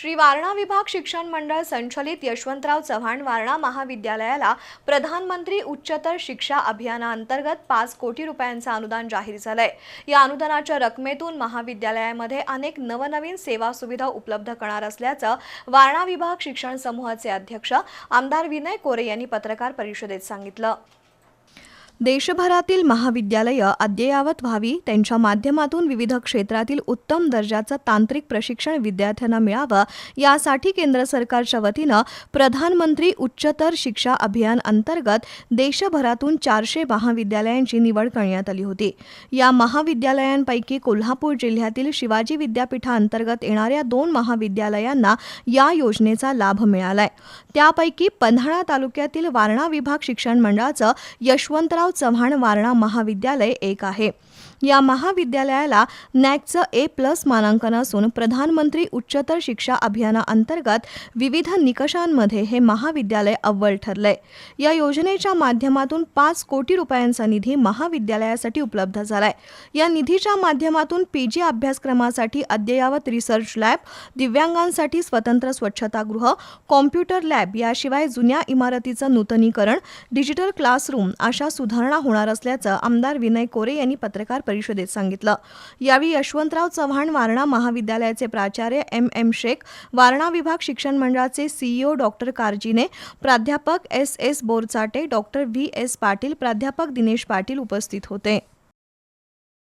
श्री वारणा विभाग शिक्षण मंडळ संचलित यशवंतराव चव्हाण वारणा महाविद्यालयाला प्रधानमंत्री उच्चतर शिक्षा अभियानाअंतर्गत पाच कोटी रुपयांचं अनुदान जाहीर झालंय. या अनुदानाच्या रकमेतून महाविद्यालयामध्ये अनेक नवनवीन सेवा सुविधा उपलब्ध करणार असल्याचं वारणा विभाग शिक्षण समूहाचे अध्यक्ष आमदार विनय कोरे यांनी पत्रकार परिषदेत सांगितलं. देशभरातील महाविद्यालयं अद्ययावत व्हावी त्यांच्या माध्यमातून विविध क्षेत्रातील उत्तम दर्जाचं तांत्रिक प्रशिक्षण विद्यार्थ्यांना मिळावं यासाठी केंद्र सरकारच्या वतीनं प्रधानमंत्री उच्चतर शिक्षा अभियान अंतर्गत देशभरातून चारशे महाविद्यालयांची निवड करण्यात आली होती. या महाविद्यालयांपैकी कोल्हापूर जिल्ह्यातील शिवाजी विद्यापीठाअंतर्गत येणाऱ्या दोन महाविद्यालयांना या योजनेचा लाभ मिळालाय. त्यापैकी पन्हाळा तालुक्यातील वारणा विभाग शिक्षण मंडळाचं यशवंतराव चव्हाण वारणा महाविद्यालय एक आहे. या महाविद्यालयाला नॅकचं ए प्लस मानांकन असून प्रधानमंत्री उच्चतर शिक्षा अभियानाअंतर्गत विविध निकषांमध्ये हे महाविद्यालय अव्वल ठरलंय. या योजनेच्या माध्यमातून पाच कोटी रुपयांचा निधी महाविद्यालयासाठी उपलब्ध झालाय. या निधीच्या माध्यमातून पीजी अभ्यासक्रमासाठी अद्ययावत रिसर्च लॅब दिव्यांगांसाठी स्वतंत्र स्वच्छतागृह कॉम्प्युटर लॅब याशिवाय जुन्या इमारतीचं नूतनीकरण डिजिटल क्लासरूम अशा सुधारणा होणार असल्याचं आमदार विनय कोरे यांनी पत्रकार परिषदेत सांगितलं. यावेळी यशवंतराव चव्हाण वारणा महाविद्यालयाचे प्राचार्य एम एम शेख वारणा विभाग शिक्षण मंडळाचे सीईओ डॉक्टर कारजीने प्राध्यापक S S Borchate doctor V S Patil प्राध्यापक दिनेश पाटील उपस्थित होते.